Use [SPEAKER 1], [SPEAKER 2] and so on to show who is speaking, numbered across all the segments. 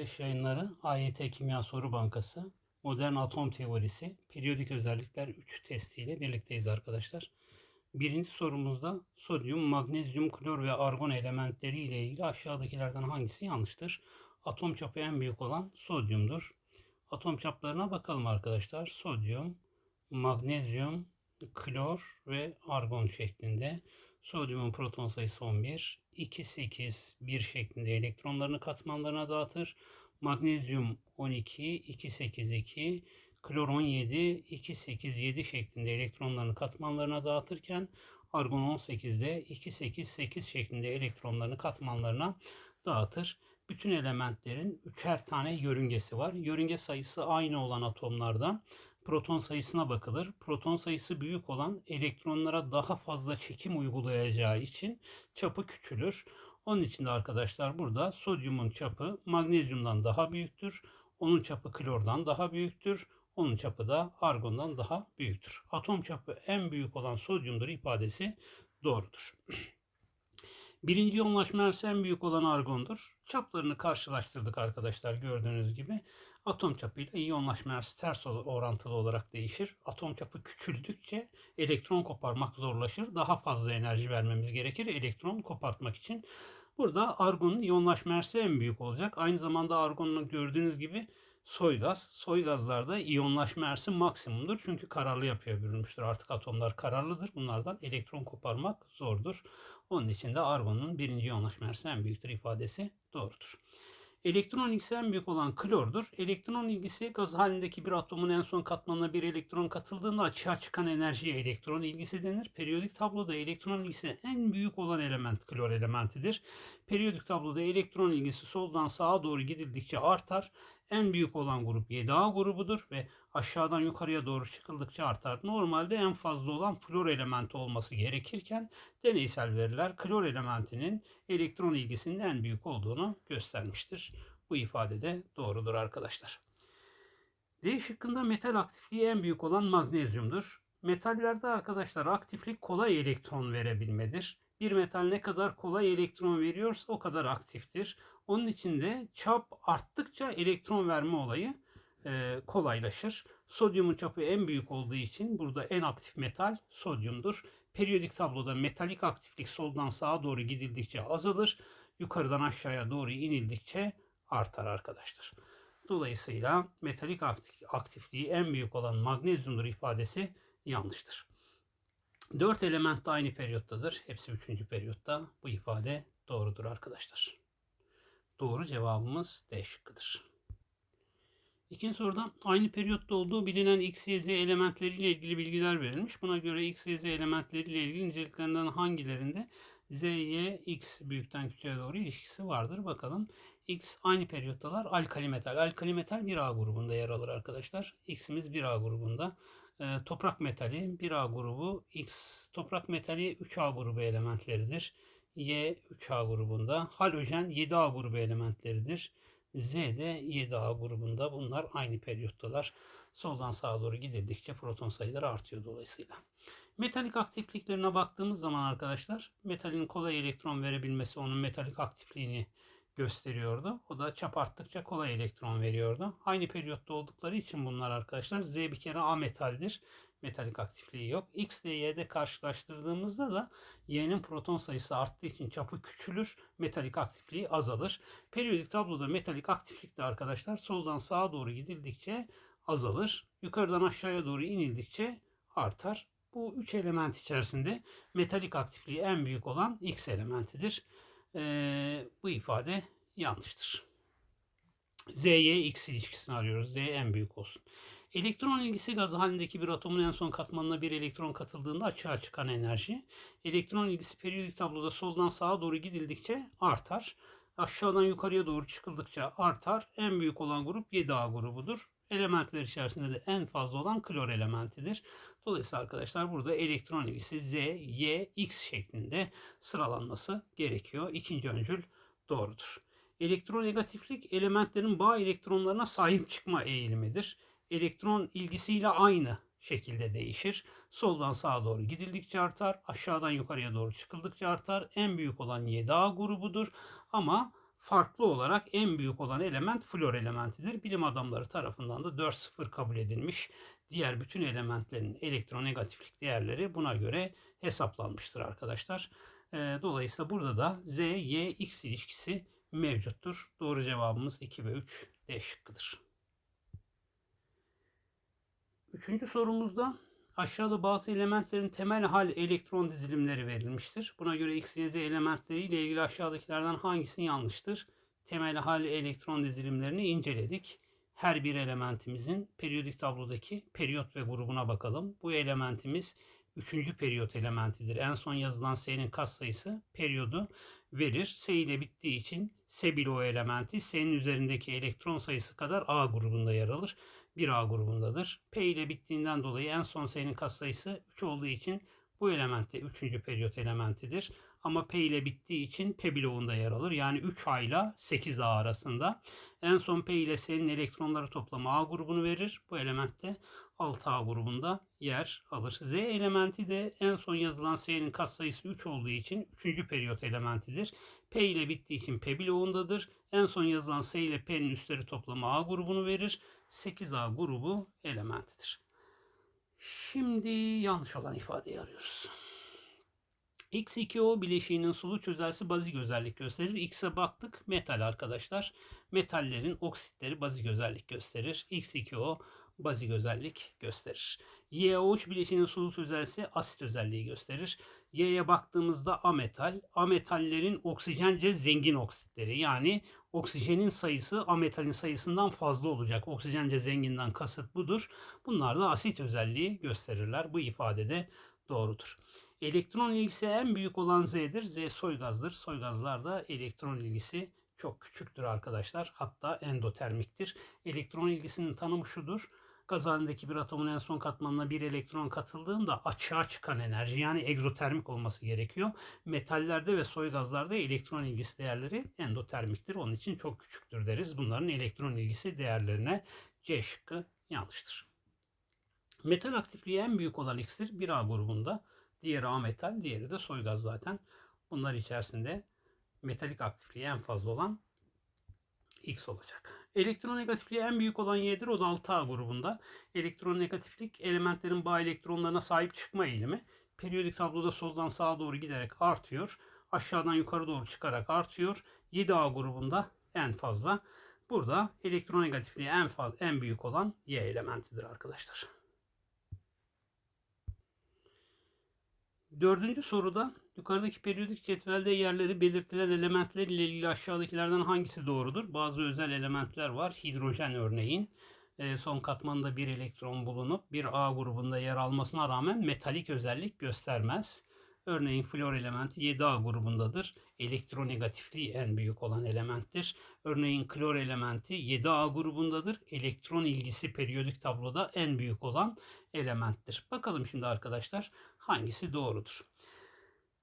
[SPEAKER 1] 5 yayınları AYT Kimya Soru Bankası Modern Atom Teorisi Periyodik Özellikler 3 testiyle birlikteyiz arkadaşlar. Birinci sorumuzda sodyum, magnezyum, klor ve argon elementleri ile ilgili aşağıdakilerden hangisi yanlıştır? Atom çapı en büyük olan sodyumdur. Atom çaplarına bakalım arkadaşlar. Sodyum, magnezyum, klor ve argon şeklinde. Sodyumun proton sayısı 11. 2, 8, 1 şeklinde elektronlarını katmanlarına dağıtır. Magnezyum 12, 2, 8, 2, klor 17, 2, 8, 7 şeklinde elektronlarını katmanlarına dağıtırken argon 18'de 2, 8, 8 şeklinde elektronlarını katmanlarına dağıtır. Bütün elementlerin üçer tane yörüngesi var. Yörünge sayısı aynı olan atomlarda proton sayısına bakılır. Proton sayısı büyük olan elektronlara daha fazla çekim uygulayacağı için çapı küçülür. Onun için de arkadaşlar burada sodyumun çapı magnezyumdan daha büyüktür. Onun çapı klordan daha büyüktür. Onun çapı da argondan daha büyüktür. Atom çapı en büyük olan sodyumdur ifadesi doğrudur. Birinci yoğunlaşma en büyük olan argondur. Çaplarını karşılaştırdık arkadaşlar gördüğünüz gibi. Atom çapıyla iyonlaşma enerjisi ters orantılı olarak değişir. Atom çapı küçüldükçe elektron koparmak zorlaşır. Daha fazla enerji vermemiz gerekir elektron kopartmak için. Burada argonun iyonlaşma enerjisi en büyük olacak. Aynı zamanda argonun gördüğünüz gibi soy gaz. Soy gazlarda iyonlaşma enerjisi maksimumdur. Çünkü kararlı yapıya bürünmüştür. Artık atomlar kararlıdır. Bunlardan elektron koparmak zordur. Onun için de argonun birinci iyonlaşma enerjisi en büyüktür ifadesi doğrudur. Elektron ilgisi en büyük olan klordur. Elektron ilgisi gaz halindeki bir atomun en son katmanına bir elektron katıldığında açığa çıkan enerjiye elektron ilgisi denir. Periyodik tabloda elektron ilgisi en büyük olan element klor elementidir. Periyodik tabloda elektron ilgisi soldan sağa doğru gidildikçe artar. En büyük olan grup 7A grubudur ve aşağıdan yukarıya doğru çıkıldıkça artar. Normalde en fazla olan flor elementi olması gerekirken deneysel veriler klor elementinin elektron ilgisinin en büyük olduğunu göstermiştir. Bu ifade de doğrudur arkadaşlar. D şıkkında metal aktifliği en büyük olan magnezyumdur. Metallerde arkadaşlar aktiflik kolay elektron verebilmedir. Bir metal ne kadar kolay elektron veriyorsa o kadar aktiftir. Onun için de çap arttıkça elektron verme olayı e, kolaylaşır. Sodyumun çapı en büyük olduğu için burada en aktif metal sodyumdur. Periyodik tabloda metalik aktiflik soldan sağa doğru gidildikçe azalır. Yukarıdan aşağıya doğru inildikçe artar arkadaşlar. Dolayısıyla metalik aktifliği en büyük olan magnezyumdur ifadesi yanlıştır. Dört element de aynı periyottadır. Hepsi üçüncü periyotta. Bu ifade doğrudur arkadaşlar. Doğru cevabımız D şıkkıdır. İkinci soruda aynı periyotta olduğu bilinen X, Y, Z elementleriyle ilgili bilgiler verilmiş. Buna göre X, Y, Z elementleriyle ilgili niceliklerinden hangilerinde Z, Y, X büyükten küçüğe doğru ilişkisi vardır. Bakalım. X aynı periyottalar. Alkali metal. Alkali metal 1A grubunda yer alır arkadaşlar. X'imiz 1A grubunda. Ee, toprak metali 1A grubu. X toprak metali 3A grubu elementleridir. Y 3A grubunda. Halojen 7A grubu elementleridir. Z de 7A grubunda. Bunlar aynı periyottalar. Soldan sağa doğru gidildikçe proton sayıları artıyor dolayısıyla. Metalik aktifliklerine baktığımız zaman arkadaşlar metalin kolay elektron verebilmesi onun metalik aktifliğini gösteriyordu. O da çap arttıkça kolay elektron veriyordu. Aynı periyotta oldukları için bunlar arkadaşlar Z bir kere A metaldir. Metalik aktifliği yok. X ile Y'de karşılaştırdığımızda da Y'nin proton sayısı arttığı için çapı küçülür. Metalik aktifliği azalır. Periyodik tabloda metalik aktiflik de arkadaşlar soldan sağa doğru gidildikçe azalır. Yukarıdan aşağıya doğru inildikçe artar. Bu üç element içerisinde metalik aktifliği en büyük olan X elementidir. Ee, bu ifade yanlıştır. Z'ye X ilişkisini arıyoruz. Z en büyük olsun. Elektron ilgisi gazı halindeki bir atomun en son katmanına bir elektron katıldığında açığa çıkan enerji. Elektron ilgisi periyodik tabloda soldan sağa doğru gidildikçe artar. Aşağıdan yukarıya doğru çıkıldıkça artar. En büyük olan grup 7A grubudur. Elementler içerisinde de en fazla olan klor elementidir. Dolayısıyla arkadaşlar burada elektron ilgisi Z, Y, X şeklinde sıralanması gerekiyor. İkinci öncül doğrudur. Elektronegatiflik elementlerin bağ elektronlarına sahip çıkma eğilimidir. Elektron ilgisiyle aynı şekilde değişir. Soldan sağa doğru gidildikçe artar. Aşağıdan yukarıya doğru çıkıldıkça artar. En büyük olan 7A grubudur. Ama farklı olarak en büyük olan element flor elementidir. Bilim adamları tarafından da 4-0 kabul edilmiş. Diğer bütün elementlerin elektronegatiflik değerleri buna göre hesaplanmıştır arkadaşlar. Ee, dolayısıyla burada da Z, Y, X ilişkisi mevcuttur. Doğru cevabımız 2 ve 3 D şıkkıdır. Üçüncü sorumuzda aşağıda bazı elementlerin temel hal elektron dizilimleri verilmiştir. Buna göre X, Y, Z elementleri ile ilgili aşağıdakilerden hangisi yanlıştır? Temel hal elektron dizilimlerini inceledik. Her bir elementimizin periyodik tablodaki periyot ve grubuna bakalım. Bu elementimiz üçüncü periyot elementidir. En son yazılan S'nin katsayısı periyodu verir. S ile bittiği için S bilo elementi S'nin üzerindeki elektron sayısı kadar A grubunda yer alır. 1A grubundadır. P ile bittiğinden dolayı en son S'nin katsayısı 3 olduğu için bu element de 3. periyot elementidir. Ama P ile bittiği için P bloğunda yer alır. Yani 3A ile 8A arasında. En son P ile S'nin elektronları toplamı A grubunu verir. Bu element de 6A grubunda yer alır. Z elementi de en son yazılan S'nin katsayısı 3 olduğu için 3. periyot elementidir. P ile bittiği için P bloğundadır. En son yazılan S ile P'nin üstleri toplamı A grubunu verir. 8A grubu elementidir. Şimdi yanlış olan ifadeyi arıyoruz. X2O bileşiğinin sulu çözelsi bazik özellik gösterir. X'e baktık metal arkadaşlar. Metallerin oksitleri bazik özellik gösterir. X2O bazik özellik gösterir. YO3 bileşiğinin sulu çözelsi asit özelliği gösterir. Y'ye baktığımızda ametal. Ametallerin oksijence zengin oksitleri. Yani oksijenin sayısı ametalin sayısından fazla olacak. Oksijence zenginden kasıt budur. Bunlar da asit özelliği gösterirler. Bu ifadede doğrudur. Elektron ilgisi en büyük olan Z'dir. Z soygazdır. Soygazlarda elektron ilgisi çok küçüktür arkadaşlar. Hatta endotermiktir. Elektron ilgisinin tanımı şudur. Gaz halindeki bir atomun en son katmanına bir elektron katıldığında açığa çıkan enerji yani egzotermik olması gerekiyor. Metallerde ve soy gazlarda elektron ilgisi değerleri endotermiktir. Onun için çok küçüktür deriz. Bunların elektron ilgisi değerlerine C şıkkı yanlıştır. Metal aktifliği en büyük olan X'tir. 1A grubunda. Diğeri A metal, diğeri de soy gaz zaten. Bunlar içerisinde metalik aktifliği en fazla olan X olacak. Elektronegatifliği en büyük olan Y'dir. O da 6A grubunda. Elektronegatiflik elementlerin bağ elektronlarına sahip çıkma eğilimi. Periyodik tabloda soldan sağa doğru giderek artıyor. Aşağıdan yukarı doğru çıkarak artıyor. 7A grubunda en fazla. Burada elektronegatifliği en fazla en büyük olan Y elementidir arkadaşlar. Dördüncü soruda yukarıdaki periyodik cetvelde yerleri belirtilen elementler ile ilgili aşağıdakilerden hangisi doğrudur? Bazı özel elementler var. Hidrojen örneğin e, son katmanda bir elektron bulunup bir A grubunda yer almasına rağmen metalik özellik göstermez. Örneğin flor elementi 7A grubundadır. Elektronegatifliği en büyük olan elementtir. Örneğin klor elementi 7A grubundadır. Elektron ilgisi periyodik tabloda en büyük olan elementtir. Bakalım şimdi arkadaşlar hangisi doğrudur?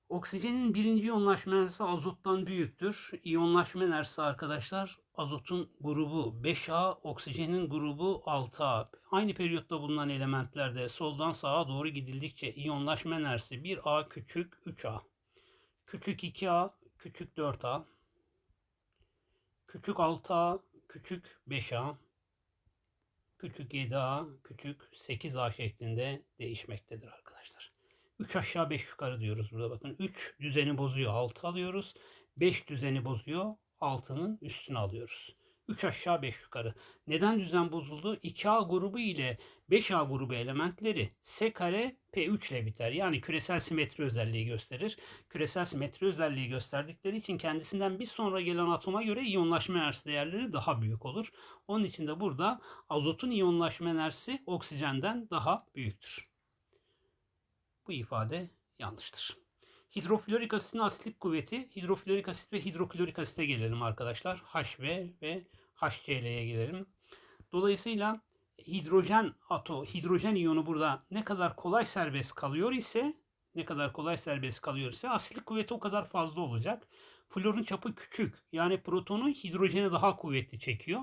[SPEAKER 1] Oksijenin birinci iyonlaşma azottan büyüktür. İyonlaşma enerjisi arkadaşlar azotun grubu 5A, oksijenin grubu 6A. Aynı periyotta bulunan elementlerde soldan sağa doğru gidildikçe iyonlaşma enerjisi 1A küçük 3A. Küçük 2A, küçük 4A. Küçük 6A, küçük 5A. Küçük 7A, küçük 8A şeklinde değişmektedir arkadaşlar. 3 aşağı 5 yukarı diyoruz burada bakın. 3 düzeni bozuyor 6 alıyoruz. 5 düzeni bozuyor 6'nın üstüne alıyoruz. 3 aşağı 5 yukarı. Neden düzen bozuldu? 2A grubu ile 5A grubu elementleri S kare P3 ile biter. Yani küresel simetri özelliği gösterir. Küresel simetri özelliği gösterdikleri için kendisinden bir sonra gelen atoma göre iyonlaşma enerjisi değerleri daha büyük olur. Onun için de burada azotun iyonlaşma enerjisi oksijenden daha büyüktür. Bu ifade yanlıştır. Hidroflorik asitin asitlik kuvveti, hidroflorik asit ve hidroklorik asite gelelim arkadaşlar. HB ve HCl'ye gelelim. Dolayısıyla hidrojen ato, hidrojen iyonu burada ne kadar kolay serbest kalıyor ise, ne kadar kolay serbest kalıyor ise asitlik kuvveti o kadar fazla olacak. Florun çapı küçük. Yani protonu hidrojeni daha kuvvetli çekiyor.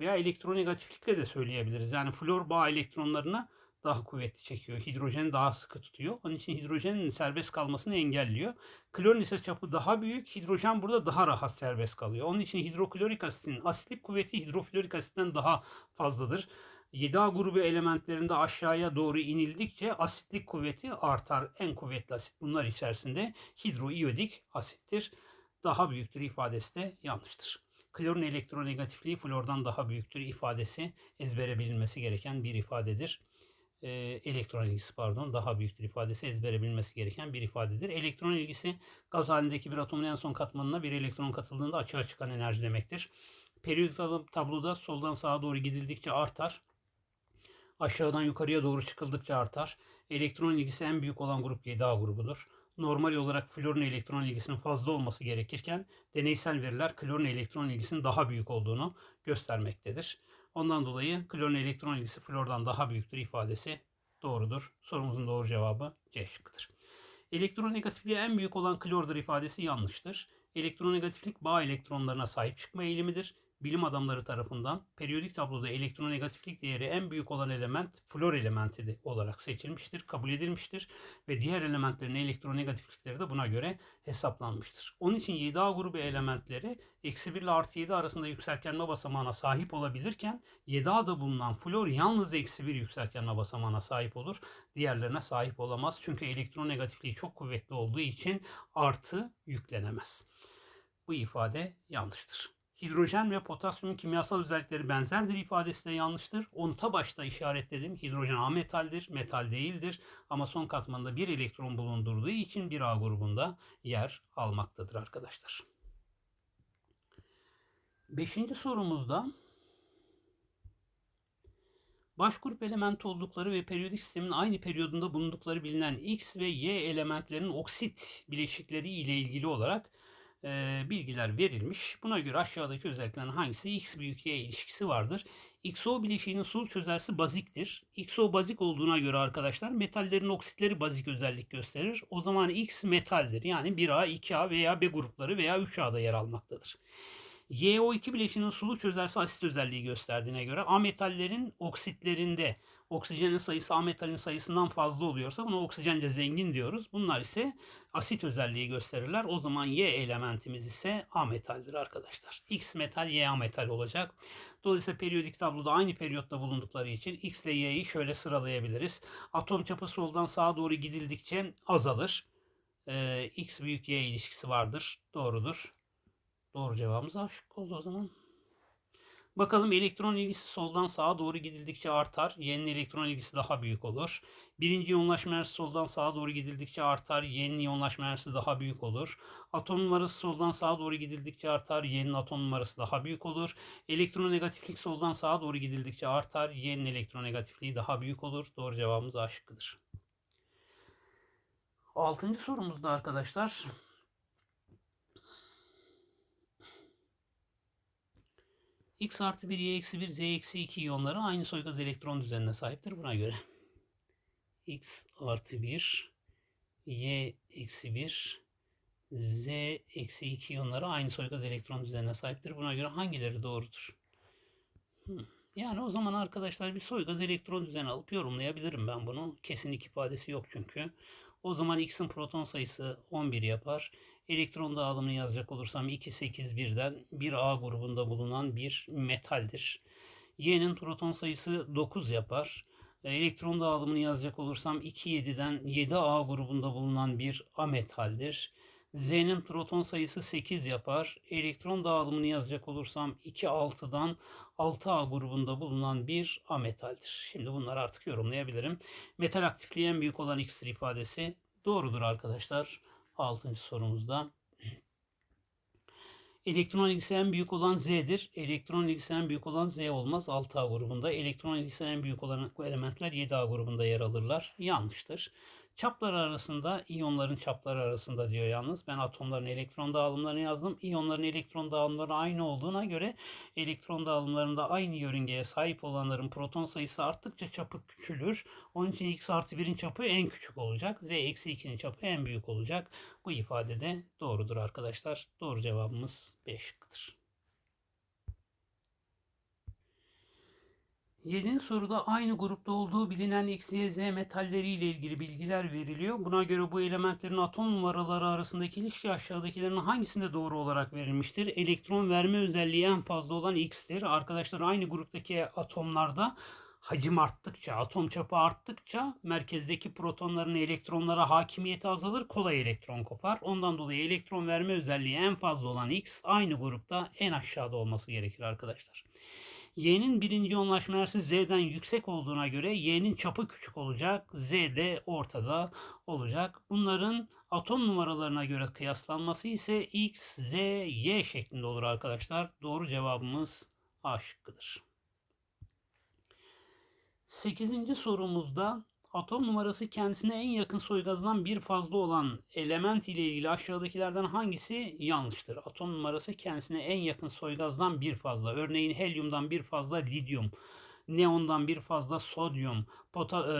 [SPEAKER 1] Veya elektronegatiflikle de söyleyebiliriz. Yani flor bağ elektronlarına daha kuvvetli çekiyor. Hidrojeni daha sıkı tutuyor. Onun için hidrojenin serbest kalmasını engelliyor. Klorun ise çapı daha büyük. Hidrojen burada daha rahat serbest kalıyor. Onun için hidroklorik asitin asitlik kuvveti hidroflorik asitten daha fazladır. 7A grubu elementlerinde aşağıya doğru inildikçe asitlik kuvveti artar. En kuvvetli asit bunlar içerisinde hidroiyodik asittir. Daha büyüktür ifadesi de yanlıştır. Klorun elektronegatifliği flordan daha büyüktür ifadesi ezbere bilinmesi gereken bir ifadedir. Ee, elektron ilgisi pardon daha büyüktür ifadesi ezbere bilinmesi gereken bir ifadedir. Elektron ilgisi gaz halindeki bir atomun en son katmanına bir elektron katıldığında açığa çıkan enerji demektir. Periyodik tabloda soldan sağa doğru gidildikçe artar. Aşağıdan yukarıya doğru çıkıldıkça artar. Elektron ilgisi en büyük olan grup 7A grubudur. Normal olarak florun elektron ilgisinin fazla olması gerekirken deneysel veriler klorun elektron ilgisinin daha büyük olduğunu göstermektedir. Ondan dolayı klorun elektron ilgisi flordan daha büyüktür ifadesi doğrudur. Sorumuzun doğru cevabı C şıkkıdır. Elektronegatifliği en büyük olan klordur ifadesi yanlıştır. Elektronegatiflik bağ elektronlarına sahip çıkma eğilimidir bilim adamları tarafından periyodik tabloda elektronegatiflik değeri en büyük olan element flor elementi olarak seçilmiştir, kabul edilmiştir ve diğer elementlerin elektronegatiflikleri de buna göre hesaplanmıştır. Onun için 7A grubu elementleri eksi 1 ile artı 7 arasında yükseltgenme basamağına sahip olabilirken 7A'da bulunan flor yalnız eksi 1 yükseltgenme basamağına sahip olur. Diğerlerine sahip olamaz. Çünkü elektronegatifliği çok kuvvetli olduğu için artı yüklenemez. Bu ifade yanlıştır. Hidrojen ve potasyumun kimyasal özellikleri benzerdir ifadesi de yanlıştır. Onu ta başta işaretledim. Hidrojen A metaldir, metal değildir. Ama son katmanda bir elektron bulundurduğu için bir A grubunda yer almaktadır arkadaşlar. Beşinci sorumuzda baş grup elementi oldukları ve periyodik sistemin aynı periyodunda bulundukları bilinen X ve Y elementlerinin oksit bileşikleri ile ilgili olarak e, bilgiler verilmiş. Buna göre aşağıdaki özelliklerin hangisi X büyük Y ilişkisi vardır. XO bileşiğinin sul çözelsi baziktir. XO bazik olduğuna göre arkadaşlar metallerin oksitleri bazik özellik gösterir. O zaman X metaldir. Yani 1A, 2A veya B grupları veya 3A'da yer almaktadır. YO2 bileşiğinin sulu çözelsi asit özelliği gösterdiğine göre A metallerin oksitlerinde oksijenin sayısı A metalin sayısından fazla oluyorsa buna oksijence zengin diyoruz. Bunlar ise asit özelliği gösterirler. O zaman Y elementimiz ise A metaldir arkadaşlar. X metal Y A metal olacak. Dolayısıyla periyodik tabloda aynı periyotta bulundukları için X ile Y'yi şöyle sıralayabiliriz. Atom çapı soldan sağa doğru gidildikçe azalır. Ee, X büyük Y ilişkisi vardır. Doğrudur. Doğru cevabımız A şıkkı oldu o zaman. Bakalım elektron ilgisi soldan sağa doğru gidildikçe artar. Y'nin elektron ilgisi daha büyük olur. Birinci iyonlaşma enerjisi soldan sağa doğru gidildikçe artar. Y'nin iyonlaşma enerjisi daha büyük olur. Atom numarası soldan sağa doğru gidildikçe artar. Y'nin atom numarası daha büyük olur. Elektronegatiflik soldan sağa doğru gidildikçe artar. Y'nin elektronegatifliği daha büyük olur. Doğru cevabımız A şıkkıdır. Altıncı sorumuzda arkadaşlar X artı 1, Y eksi 1, Z eksi 2 iyonları aynı soygaz elektron düzenine sahiptir buna göre. X artı 1, Y eksi 1, Z eksi 2 iyonları aynı soygaz elektron düzenine sahiptir. Buna göre hangileri doğrudur? Hmm. Yani o zaman arkadaşlar bir soygaz elektron düzeni alıp yorumlayabilirim ben bunu. Kesinlik ifadesi yok çünkü. O zaman X'in proton sayısı 11 yapar. Elektron dağılımını yazacak olursam 2, 8, 1'den 1A grubunda bulunan bir metaldir. Y'nin proton sayısı 9 yapar. Elektron dağılımını yazacak olursam 2, 7'den 7A grubunda bulunan bir ametaldir. Z'nin proton sayısı 8 yapar. Elektron dağılımını yazacak olursam 2, 6'dan 6A grubunda bulunan bir ametaldir. Şimdi bunları artık yorumlayabilirim. Metal aktifliği en büyük olan X'tir ifadesi doğrudur arkadaşlar. 6. sorumuzda. Elektron ilgisi en büyük olan Z'dir. Elektron ilgisi en büyük olan Z olmaz 6A grubunda. Elektron ilgisi en büyük olan elementler 7A grubunda yer alırlar. Yanlıştır. Çapları arasında, iyonların çapları arasında diyor yalnız. Ben atomların elektron dağılımlarını yazdım. İyonların elektron dağılımları aynı olduğuna göre elektron dağılımlarında aynı yörüngeye sahip olanların proton sayısı arttıkça çapı küçülür. Onun için x artı 1'in çapı en küçük olacak. Z eksi 2'nin çapı en büyük olacak. Bu ifade de doğrudur arkadaşlar. Doğru cevabımız 5'tir. 7. soruda aynı grupta olduğu bilinen X, Y, Z metalleri ile ilgili bilgiler veriliyor. Buna göre bu elementlerin atom numaraları arasındaki ilişki aşağıdakilerin hangisinde doğru olarak verilmiştir? Elektron verme özelliği en fazla olan X'tir. Arkadaşlar aynı gruptaki atomlarda hacim arttıkça, atom çapı arttıkça merkezdeki protonların elektronlara hakimiyeti azalır, kolay elektron kopar. Ondan dolayı elektron verme özelliği en fazla olan X aynı grupta en aşağıda olması gerekir arkadaşlar. Y'nin birinci yoğunlaşma enerjisi Z'den yüksek olduğuna göre Y'nin çapı küçük olacak. Z de ortada olacak. Bunların atom numaralarına göre kıyaslanması ise X, Z, Y şeklinde olur arkadaşlar. Doğru cevabımız A şıkkıdır. 8. sorumuzda atom numarası kendisine en yakın soygazdan bir fazla olan element ile ilgili aşağıdakilerden hangisi yanlıştır? Atom numarası kendisine en yakın soygazdan bir fazla. Örneğin helyumdan bir fazla lityum, neondan bir fazla sodyum, pota, e,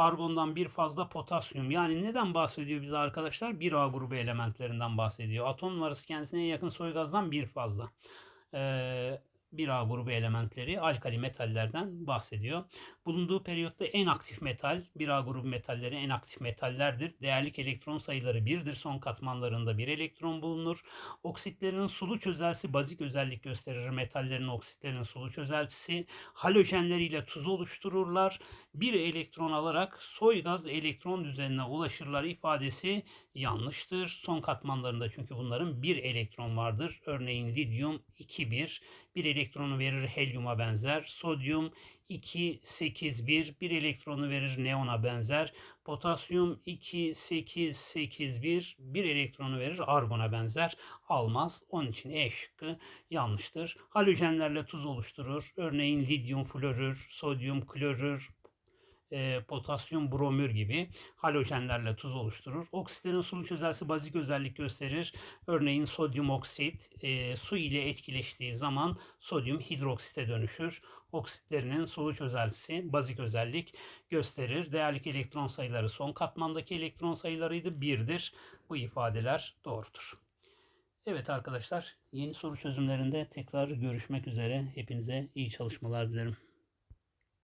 [SPEAKER 1] argondan bir fazla potasyum. Yani neden bahsediyor bize arkadaşlar? 1A grubu elementlerinden bahsediyor. Atom numarası kendisine en yakın soygazdan bir fazla. Eee 1A grubu elementleri alkali metallerden bahsediyor. Bulunduğu periyotta en aktif metal 1A grubu metalleri en aktif metallerdir. Değerlik elektron sayıları 1'dir. Son katmanlarında 1 elektron bulunur. Oksitlerin sulu çözelsi bazik özellik gösterir. Metallerin oksitlerin sulu çözeltisi halojenleriyle tuz oluştururlar. Bir elektron alarak soy gaz elektron düzenine ulaşırlar ifadesi yanlıştır. Son katmanlarında çünkü bunların bir elektron vardır. Örneğin lityum 2-1 bir elektronu verir helyuma benzer. Sodyum 2, 8, 1 bir elektronu verir neona benzer. Potasyum 2, 8, 8, 1 bir elektronu verir argona benzer. Almaz. Onun için E şıkkı yanlıştır. Halojenlerle tuz oluşturur. Örneğin lityum florür, sodyum klorür, e, potasyum bromür gibi halojenlerle tuz oluşturur. Oksitlerin sulu çözelsi bazik özellik gösterir. Örneğin sodyum oksit e, su ile etkileştiği zaman sodyum hidroksite dönüşür. Oksitlerinin sulu çözelsi bazik özellik gösterir. Değerlik elektron sayıları son katmandaki elektron sayılarıydı 1'dir. Bu ifadeler doğrudur. Evet arkadaşlar yeni soru çözümlerinde tekrar görüşmek üzere. Hepinize iyi çalışmalar dilerim.